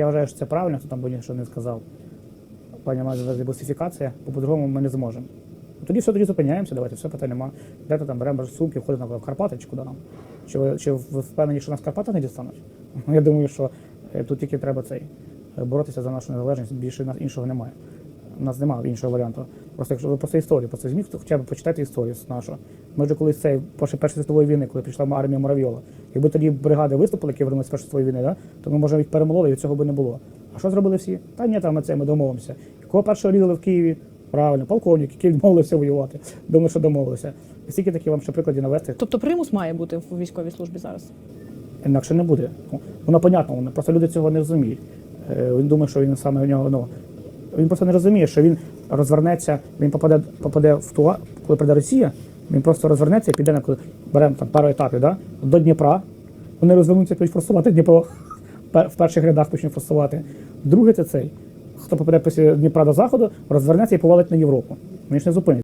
Я вважаю, що це правильно, хто там нічого не сказав. Пані має дебусифікація, бо по-другому ми не зможемо. Тоді все, тоді зупиняємося, давайте, все питання нема. Дайте там беремо сумки, входимо на Карпати чи куди нам. Чи ви, чи ви впевнені, що нас Карпати не дістануть? Ну, Я думаю, що е, тут тільки треба цей е, боротися за нашу незалежність, більше нас іншого немає. У нас немає іншого варіанту. Просто якщо ви просто історію, просто візьміть, хто хоча б почитайте історію з нашу. Ми вже колись цей після Першої світової війни, коли прийшла армія Муравйола. Якби тоді бригади виступили, які вернулися з Першої світової війни, да, то ми може їх перемололи і цього би не було. А що зробили всі? Та ні, там на це ми домовимося. Кого першого різали в Києві? Правильно, полковник, який відмовився воювати. Думаю, що домовилися. І стільки такі вам ще прикладів навести. Тобто примус має бути в військовій службі зараз. Інакше не буде. Воно понятно, воно просто люди цього не розуміють. Е, Він думає, що він саме у нього. Ну, він просто не розуміє, що він розвернеться, він попаде, попаде в ту, коли прийде Росія, він просто розвернеться і піде на коли беремо там пару етапів, да? до Дніпра. Вони розвернуться, будуть форсувати Дніпро в перших рядах почнуть форсувати. Друге це цей. Хто попаде після Дніпра до заходу, розвернеться і повалить на Європу. Вони ж не зупинять.